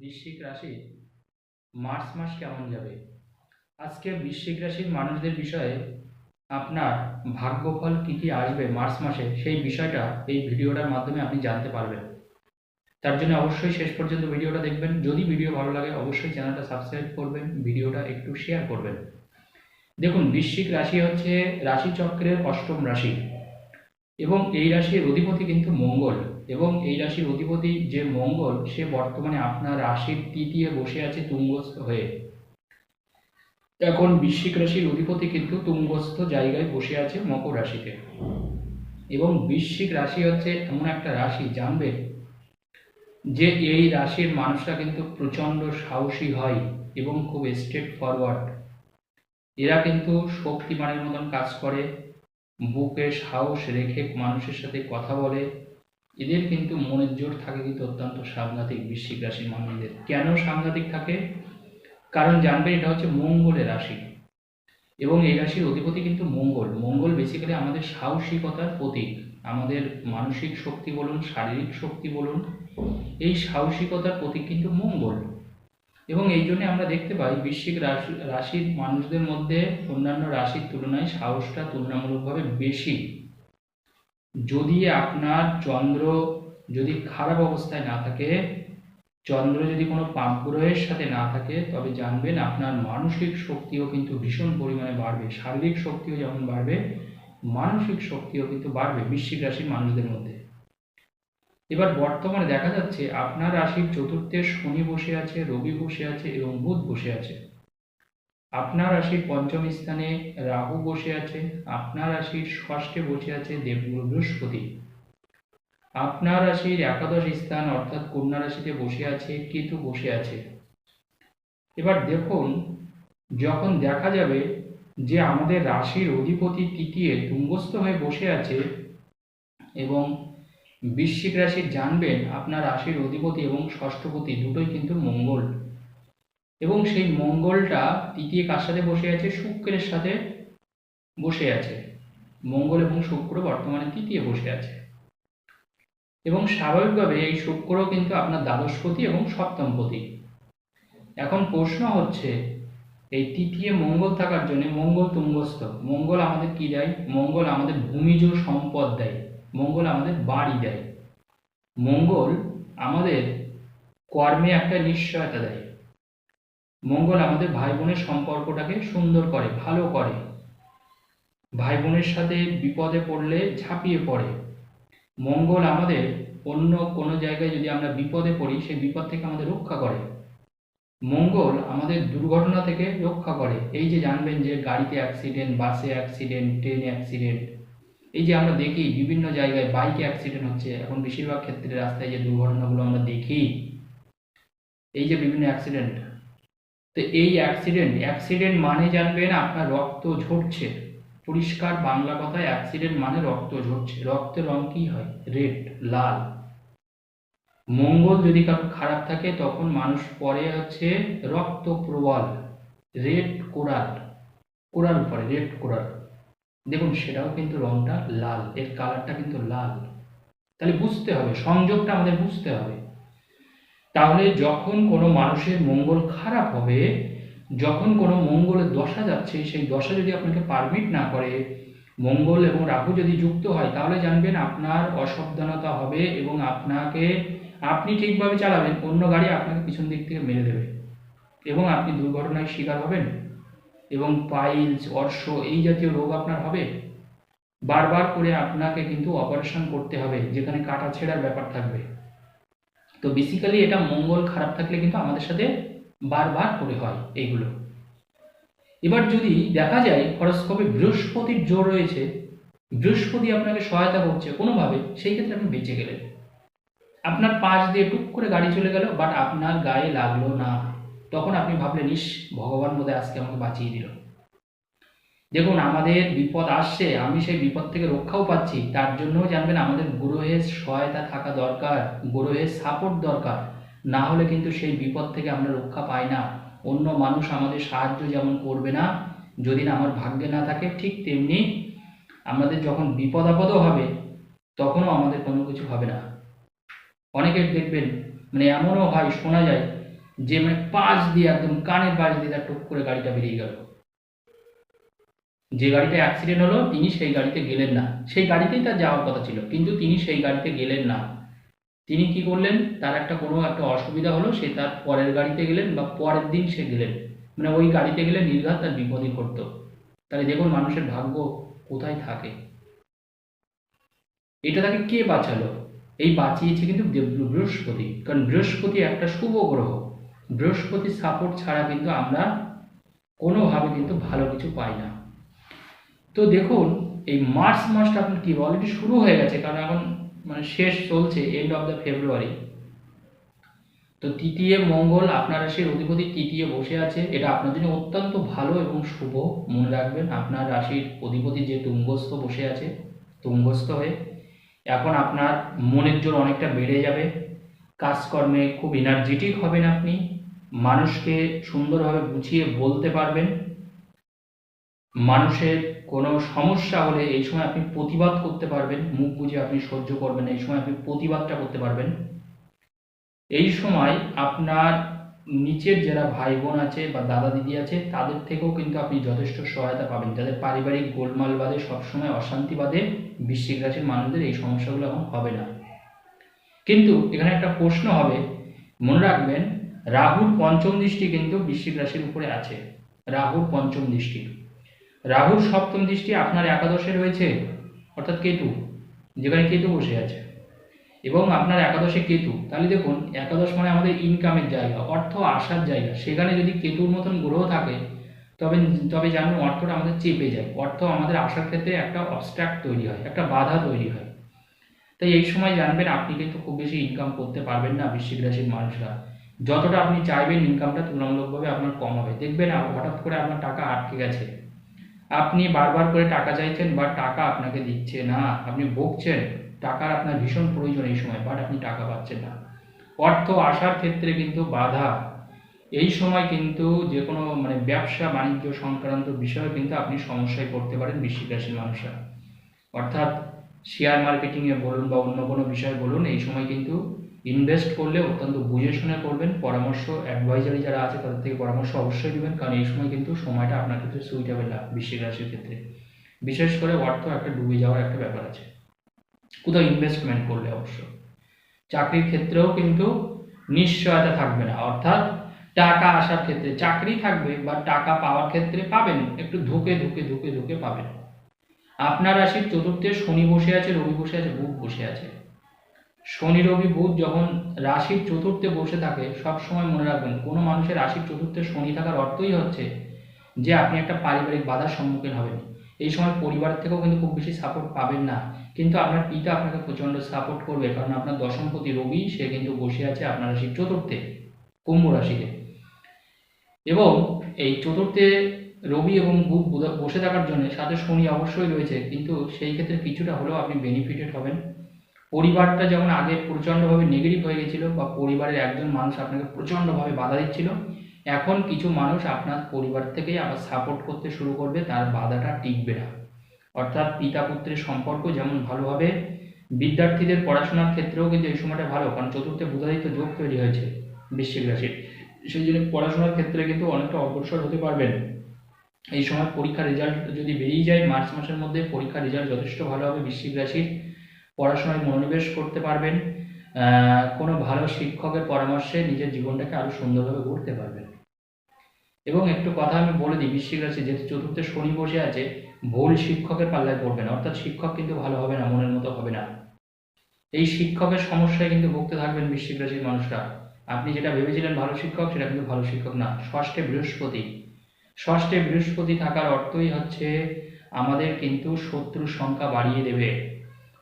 বৃশ্চিক রাশি মার্চ মাস কেমন যাবে? আজকে বৃশ্চিক রাশির মানুষদের বিষয়ে আপনার ভাগ্যফল কী কী আসবে মার্চ মাসে সেই বিষয়টা এই ভিডিওটার মাধ্যমে আপনি জানতে পারবেন। তার জন্য অবশ্যই শেষ পর্যন্ত ভিডিওটা দেখবেন। যদি ভিডিও ভালো লাগে, অবশ্যই চ্যানেলটা সাবস্ক্রাইব করবেন, ভিডিওটা একটু শেয়ার করবেন। দেখুন, বৃশ্চিক রাশি হচ্ছে রাশিচক্রের অষ্টম রাশি এবং এই রাশির অধিপতি কিন্তু মঙ্গল। এবং এই রাশির অধিপতি যে মঙ্গল, সে বর্তমানে আপনার রাশির তৃতীয় বসে আছে তুঙ্গস্থ হয়ে। এখন বৃশ্চিক রাশির অধিপতি কিন্তু তুঙ্গস্থ জায়গায় বসে আছে মকর রাশিতে। এবং বৃশ্চিক রাশি হচ্ছে এমন একটা রাশি, জানবে যে এই রাশির মানুষরা কিন্তু প্রচণ্ড সাহসী হয় এবং খুব স্ট্রেট ফরওয়ার্ড এরা কিন্তু শক্তিমানের মতন কাজ করে, বুকে সাহস রেখে মানুষের সাথে কথা বলে এদের কিন্তু মনের জোর থাকে কিন্তু অত্যন্ত সাংঘাতিক বৃশ্চিক রাশির মানুষদের কেন সাংঘাতিক থাকে? কারণ জানবে এটা হচ্ছে মঙ্গলের রাশি। এবং এই রাশির অধিপতি কিন্তু মঙ্গল। মঙ্গল বেসিক্যালি আমাদের সাহসিকতার প্রতীক। আমাদের মানসিক শক্তি বলুন, শারীরিক শক্তি বলুন, এই সাহসিকতার প্রতীক কিন্তু মঙ্গল। এবং এই জন্য আমরা দেখতে পাই বৃশ্চিক রাশি, রাশির মানুষদের মধ্যে অন্যান্য রাশির তুলনায় সাহসটা তুলনামূলকভাবে বেশি। যদি আপনার চন্দ্র যদি খারাপ অবস্থায় না থাকে, চন্দ্র যদি কোনো পাপ গ্রহের সাথে না থাকে, তবে জানবেন আপনার মানসিক শক্তিও কিন্তু ভীষণ পরিমাণে বাড়বে। শারীরিক শক্তিও যেমন বাড়বে, মানসিক শক্তিও কিন্তু বাড়বে বৃশ্চিক রাশির মানুষদের মধ্যে। এবার বর্তমানে দেখা যাচ্ছে আপনার রাশির চতুর্থে শনি বসে আছে, রবি বসে আছে এবং বুধ বসে আছে। আপনার রাশির পঞ্চম স্থানে রাহু বসে আছে, আপনার রাশির ষষ্ঠে বসে আছে দেবগুরু বৃহস্পতি। আপনার রাশির একাদশ স্থান অর্থাৎ কন্যা রাশিতে বসে আছে কেতু বসে আছে। এবার দেখুন, যখন দেখা যাবে যে আমাদের রাশির অধিপতি তৃতীয় তুঙ্গস্থ হয়ে বসে আছে এবং বৃশ্চিক রাশির জানবেন আপনার রাশির অধিপতি এবং ষষ্ঠপতি দুটোই কিন্তু মঙ্গল। এবং সেই মঙ্গলটা তৃতীয় কার সাথে বসে আছে? শুক্রের সাথে বসে আছে। মঙ্গল এবং শুক্র বর্তমানে তৃতীয় বসে আছে। এবং স্বাভাবিকভাবে এই শুক্র কিন্তু আপনার দ্বাদশপতি এবং সপ্তমপতি। এখন প্রশ্ন হচ্ছে, এই তৃতীয় মঙ্গল থাকার জন্য মঙ্গল তুঙ্গস্থ, মঙ্গল আমাদের কি দেয়? মঙ্গল আমাদের ভূমিজ সম্পদ দেয়, মঙ্গল আমাদের বাড়ি দেয়। মঙ্গল আমাদের কর্মে একটা নিশ্চয়তা দেয়। মঙ্গল আমাদের ভাই বোনের সম্পর্কটাকে সুন্দর করে, ভালো করে। ভাই বোনের সাথে বিপদে পড়লে ঝাঁপিয়ে পড়ে। মঙ্গল আমাদের অন্য কোনো জায়গায় যদি আমরা বিপদে পড়ি, সেই বিপদ থেকে আমাদের রক্ষা করে। মঙ্গল আমাদের দুর্ঘটনা থেকে রক্ষা করে। এই যে জানবেন যে গাড়িতে অ্যাক্সিডেন্ট বাসে অ্যাক্সিডেন্ট ট্রেনে অ্যাক্সিডেন্ট এই যে আমরা দেখি বিভিন্ন জায়গায় বাইকে অ্যাক্সিডেন্ট হচ্ছে। এখন বেশিরভাগ ক্ষেত্রে রাস্তায় যে দুর্ঘটনাগুলো আমরা দেখি, এই যে বিভিন্ন অ্যাক্সিডেন্ট তো এই অ্যাক্সিডেন্ট অ্যাক্সিডেন্ট মানে জানবেন আপনার রক্ত ঝরছে। পরিষ্কার বাংলা কথায় অ্যাক্সিডেন্ট মানে রক্ত ঝরছে। রক্তের রং কি হয়? রেড লাল। মঙ্গল যদি কারও খারাপ থাকে, তখন মানুষ পরে হচ্ছে রক্ত প্রবল। রেড কোরাল কোরাল পরে রেড কোরাল দেখুন, সেটাও কিন্তু রংটা লাল। এর কালারটা কিন্তু লাল। তাহলে বুঝতে হবে, সংযোগটা আমাদের বুঝতে হবে। তাহলে যখন কোনো মানুষের মঙ্গল খারাপ হবে, যখন কোনো মঙ্গলের দশা যাচ্ছে, সেই দশা যদি আপনাকে পারমিট না করে, মঙ্গল এবং রাহু যদি যুক্ত হয়, তাহলে জানবেন আপনার অসাবধানতা হবে এবং আপনাকে আপনি ঠিকভাবে চালাবেন, অন্য গাড়ি আপনাকে পিছন দিক থেকে মেরে দেবে এবং আপনি দুর্ঘটনায় শিকার হবেন এবং পাইলস অর্শ, এই জাতীয় রোগ আপনার হবে। বারবার করে আপনাকে কিন্তু অপারেশন করতে হবে, যেখানে কাটা ছেঁড়ার ব্যাপার থাকবে। তো বেসিক্যালি এটা মঙ্গল খারাপ থাকলে কিন্তু আমাদের সাথে বারবার করে হয় এইগুলো। এবার যদি দেখা যায় হরস্কোপে বৃহস্পতির জোর রয়েছে, বৃহস্পতি আপনাকে সহায়তা করছে কোনোভাবে, সেই ক্ষেত্রে আপনি বেঁচে গেলেন। আপনার পাশ দিয়ে টুক করে গাড়ি চলে গেল বাট আপনার গায়ে লাগল না। তখন আপনি ভাবলেন, ইস, ভগবান বোধহয় আজকে আমাকে বাঁচিয়ে দিল। দেখুন, আমাদের বিপদ আসছে, আমি সেই বিপদ থেকে রক্ষাও পাচ্ছি, তার জন্যও জানবেন আমাদের গ্রহের সহায়তা থাকা দরকার, গ্রহের সাপোর্ট দরকার। না হলে কিন্তু সেই বিপদ থেকে আমরা রক্ষা পাই না। অন্য মানুষ আমাদের সাহায্য যেমন করবে না, যদি না আমার ভাগ্যে না থাকে, ঠিক তেমনি আমাদের যখন বিপদ আপদও হবে, তখনও আমাদের কোনো কিছু হবে না। অনেকের দেখবেন মানে এমনও হয়, শোনা যায় যে মানে পাশ দিয়ে একদম কানের পাশ দিয়ে তার টুক করে গাড়িটা বেরিয়ে গেল। যে গাড়িটা অ্যাক্সিডেন্ট হলো, তিনি সেই গাড়িতে গেলেন না। সেই গাড়িতেই তার যাওয়ার কথা ছিল, কিন্তু তিনি সেই গাড়িতে গেলেন না। তিনি কি করলেন? তার একটা কোনো একটা অসুবিধা হলো, সে তার পরের গাড়িতে গেলেন বা পরের দিন সে গেলেন। মানে ওই গাড়িতে গেলে নির্ঘাত তার বিপদই ঘটতো। তাহলে দেখুন মানুষের ভাগ্য কোথায় থাকে। এটা তাকে কে বাঁচালো? এই বাঁচিয়েছে কিন্তু বৃহস্পতি। কারণ বৃহস্পতি একটা শুভ গ্রহ। বৃহস্পতির সাপোর্ট ছাড়া কিন্তু আমরা কোনোভাবে কিন্তু ভালো কিছু পাই না। তো দেখুন, এই মার্চ মাসটা আপনার কি অলরেডি শুরু হয়ে গেছে, কারণ এখন মানে শেষ চলছে এন্ড অফ দ্য ফেব্রুয়ারি তো তৃতীয় মঙ্গল, আপনার রাশির অধিপতি তৃতীয় বসে আছে। এটা আপনার জন্য অত্যন্ত ভালো এবং শুভ, মনে রাখবেন। আপনার রাশির অধিপতি যে তুঙ্গস্থ বসে আছে, তুঙ্গস্থ হয়ে, এখন আপনার মনের জোর অনেকটা বেড়ে যাবে। কাজকর্মে খুব এনার্জেটিক হবেন আপনি। মানুষকে সুন্দরভাবে গুছিয়ে বলতে পারবেন। মানুষের কোনো সমস্যা হলে এই সময় আপনি প্রতিবাদ করতে পারবেন, মুখ বুঝে আপনি সহ্য করবেন এই সময় আপনি প্রতিবাদটা করতে পারবেন। এই সময় আপনার নিচের যারা ভাই বোন আছে বা দাদা দিদি আছে, তাদের থেকেও কিন্তু আপনি যথেষ্ট সহায়তা পাবেন। যাদের পারিবারিক গোলমাল বাদে সবসময় অশান্তি বাদে বৃশ্চিক রাশির মানুষদের এই সমস্যাগুলো এখন হবে না। কিন্তু এখানে একটা প্রশ্ন হবে, মনে রাখবেন, রাহুর পঞ্চম দৃষ্টি কিন্তু বৃশ্চিক রাশির উপরে আছে। রাহুর পঞ্চম দৃষ্টি। রাহুর সপ্তম দৃষ্টি আপনার একাদশে রয়েছে, অর্থাৎ কেতু, যেখানে কেতু বসে আছে। এবং আপনার একাদশে কেতু, তাহলে দেখুন, একাদশ মানে আমাদের ইনকামের জায়গা, অর্থ আসার জায়গা। সেখানে যদি কেতুর মতন গ্রহ থাকে, তবে তবে জানবেন অর্থটা আমাদের চেপে যায়। অর্থ আমাদের আসার ক্ষেত্রে একটা অবস্ট্রাক্ট তৈরি হয়, একটা বাধা তৈরি হয়। তাই এই সময় জানবেন, আপনি কিন্তু খুব বেশি ইনকাম করতে পারবেন না বৃশ্চিক রাশির মানুষরা। যতটা আপনি চাইবেন ইনকামটা তুলনামূলকভাবে আপনার কম হবে। দেখবেন হঠাৎ করে আপনার টাকা আটকে গেছে। আপনি বারবার করে টাকা চাইছেন বা টাকা আপনাকে দিচ্ছে না। আপনি ভুগছেন। টাকার আপনার ভীষণ প্রয়োজন এই সময় বাট আপনি টাকা পাচ্ছেন না। অর্থ আসার ক্ষেত্রে কিন্তু বাধা। এই সময় কিন্তু যে কোনো মানে ব্যবসা, বাণিজ্য সংক্রান্ত বিষয়ে কিন্তু আপনি সমস্যায় পড়তে পারেন বৃশ্চিক রাশির মানুষরা। অর্থাৎ শেয়ার মার্কেটিংয়ে বলুন বা অন্য কোনো বিষয়ে বলুন, এই সময় কিন্তু ইনভেস্ট করলে অত্যন্ত বুঝে শুনে করবেন, পরামর্শ অ্যাডভাইজারি যারা আছে তাদের থেকে পরামর্শ অবশ্যই নেবেন, কারণ এই সময় কিন্তু সময়টা আপনার ক্ষেত্রে সুইটেবল না বৃশ্চিক রাশির ক্ষেত্রে। বিশেষ করে অর্থ একটা ডুবে যাওয়ার একটা ব্যাপার আছে। কোথাও ইনভেস্টমেন্ট করলে অবশ্য। চাকরির ক্ষেত্রেও কিন্তু নিশ্চয়তা থাকবে না, অর্থাৎ টাকা আসার ক্ষেত্রে চাকরি থাকবে বা টাকা পাওয়ার ক্ষেত্রে পাবেন, একটু ধুকে ধুকে ধুকে ধুকে পাবেন। আপনার রাশির চতুর্থে শনি বসে আছে, রবি বসে আছে, বুধ বসে আছে। শনি রবি বুধ যখন রাশির চতুর্থে বসে থাকে সব সময় মনে রাখবেন, কোনো মানুষের রাশির চতুর্থে শনি থাকার অর্থই হচ্ছে যে আপনি একটা পারিবারিক বাধার সম্মুখীন হবেন। এই সময় পরিবার থেকেও কিন্তু খুব বেশি সাপোর্ট পাবেন না। কিন্তু আপনার পিতা আপনাকে প্রচণ্ড সাপোর্ট করবে, কারণ আপনার দশমপতি রবি, সে কিন্তু বসে আছে আপনার রাশির চতুর্থে, কুম্ভ রাশিতে। এবং এই চতুর্থে রবি এবং বুধ বসে থাকার জন্য সাথে শনি অবশ্যই রয়েছে, কিন্তু সেই ক্ষেত্রে কিছুটা হলেও আপনি বেনিফিটেড হবেন। পরিবারটা যেমন আগে প্রচণ্ডভাবে নেগেটিভ হয়ে গেছিল বা পরিবারের একজন মানুষ আপনাকে প্রচণ্ডভাবে বাধা দিচ্ছিল, এখন কিছু মানুষ আপনার পরিবার থেকেই আবার সাপোর্ট করতে শুরু করবে, তার বাধাটা টিকবে না। অর্থাৎ পিতা পুত্রের সম্পর্ক যেমন ভালোভাবে, বিদ্যার্থীদের পড়াশোনার ক্ষেত্রেও কিন্তু এই সময়টা ভালো, কারণ চতুর্থে বুধাদিত্য যোগ তৈরি হয়েছে বৃশ্চিক রাশির। সেই জন্য পড়াশোনার ক্ষেত্রে কিন্তু অনেকটা অগ্রসর হতে পারবেন। এই সময় পরীক্ষার রেজাল্ট যদি বেরিয়ে যায়, মার্চ মাসের মধ্যে পরীক্ষার রেজাল্ট যথেষ্ট ভালো হবে বৃশ্চিক রাশির। পড়াশোনায় মনোনিবেশ করতে পারবেন কোনো ভালো শিক্ষকের পরামর্শে নিজের জীবনটাকে আরও সুন্দরভাবে গড়তে পারবেন। এবং একটু কথা আমি বলে দিই, বৃশ্চিক রাশি, যেহেতু চতুর্থে শনি বসে আছে, ভুল শিক্ষকের পাল্লায় পড়বে না। অর্থাৎ শিক্ষক কিন্তু ভালো হবে না, মনের মতো হবে না। এই শিক্ষকের সমস্যায় কিন্তু ভুগতে থাকবেন বৃশ্চিক রাশির মানুষরা। আপনি যেটা ভেবেছিলেন ভালো শিক্ষক, সেটা কিন্তু ভালো শিক্ষক না। ষষ্ঠে বৃহস্পতি। ষষ্ঠে বৃহস্পতি থাকার অর্থই হচ্ছে, আমাদের কিন্তু শত্রুর সংখ্যা বাড়িয়ে দেবে।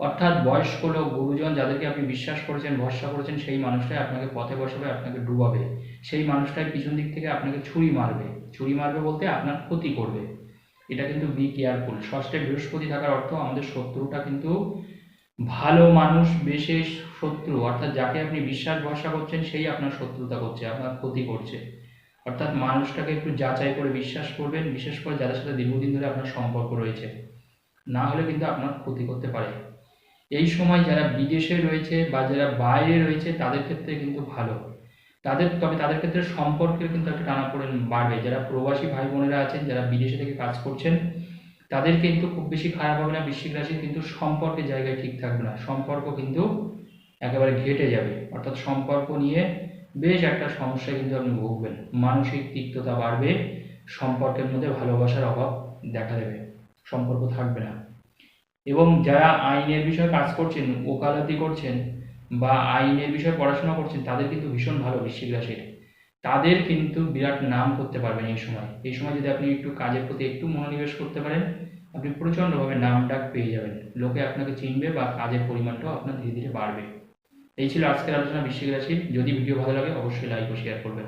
অর্থাৎ বয়স্ক লোক, গুরুজন যাদেরকে আপনি বিশ্বাস করেছেন, ভরসা করেছেন, সেই মানুষটাই আপনাকে পথে বসাবে, আপনাকে ডুবাবে। সেই মানুষটাই পিছন দিক থেকে আপনাকে ছুরি মারবে। ছুরি মারবে বলতে আপনার ক্ষতি করবে। এটা কিন্তু বি কেয়ারফুল ষষ্ঠে বৃহস্পতি থাকার অর্থ আমাদের শত্রুটা কিন্তু ভালো মানুষ বিশেষ শত্রু। অর্থাৎ যাকে আপনি বিশ্বাস, ভরসা করছেন, সেই আপনার শত্রুতা করছে, আপনার ক্ষতি করছে। অর্থাৎ মানুষটাকে একটু যাচাই করে বিশ্বাস করবেন, বিশেষ করে যাদের সাথে দীর্ঘদিন ধরে আপনার সম্পর্ক রয়েছে। না হলে কিন্তু আপনার ক্ষতি করতে পারে। এই সময় যারা বিদেশে রয়েছে বা যারা বাইরে রয়েছে, তাদের ক্ষেত্রে কিন্তু ভালো। তাদের, তবে তাদের ক্ষেত্রে সম্পর্কের কিন্তু একটা টানাপোড়েন বাড়বে। যারা প্রবাসী ভাই বোনেরা আছেন, যারা বিদেশে থেকে কাজ করছেন, তাদের কিন্তু খুব বেশি খারাপ হবে না। বৃশ্চিক রাশি কিন্তু সম্পর্কের জায়গায় ঠিক থাকবে না। সম্পর্ক কিন্তু একেবারে ঘেটে যাবে। অর্থাৎ সম্পর্ক নিয়ে বেশ একটা সমস্যা কিন্তু আপনি ভুগবেন। মানসিক তিক্ততা বাড়বে। সম্পর্কের মধ্যে ভালোবাসার অভাব দেখা দেবে। সম্পর্ক থাকবে না। এবং যারা আইনের বিষয়ে কাজ করছেন, ওকালতি করছেন বা আইনের বিষয়ে পড়াশোনা করছেন, তাদের কিন্তু ভীষণ ভালো বৃশ্চিক রাশির তাদের কিন্তু বিরাট নাম করতে পারবেন এই সময়। এই সময় যদি আপনি একটু কাজের প্রতি একটু মনোনিবেশ করতে পারেন, আপনি প্রচণ্ডভাবে নাম ডাক পেয়ে যাবেন। লোকে আপনাকে চিনবে বা কাজের পরিমাণটাও আপনার ধীরে ধীরে বাড়বে। এই ছিল আজকের আলোচনা বৃশ্চিক রাশির যদি ভিডিও ভালো লাগে, অবশ্যই লাইক ও শেয়ার করবেন।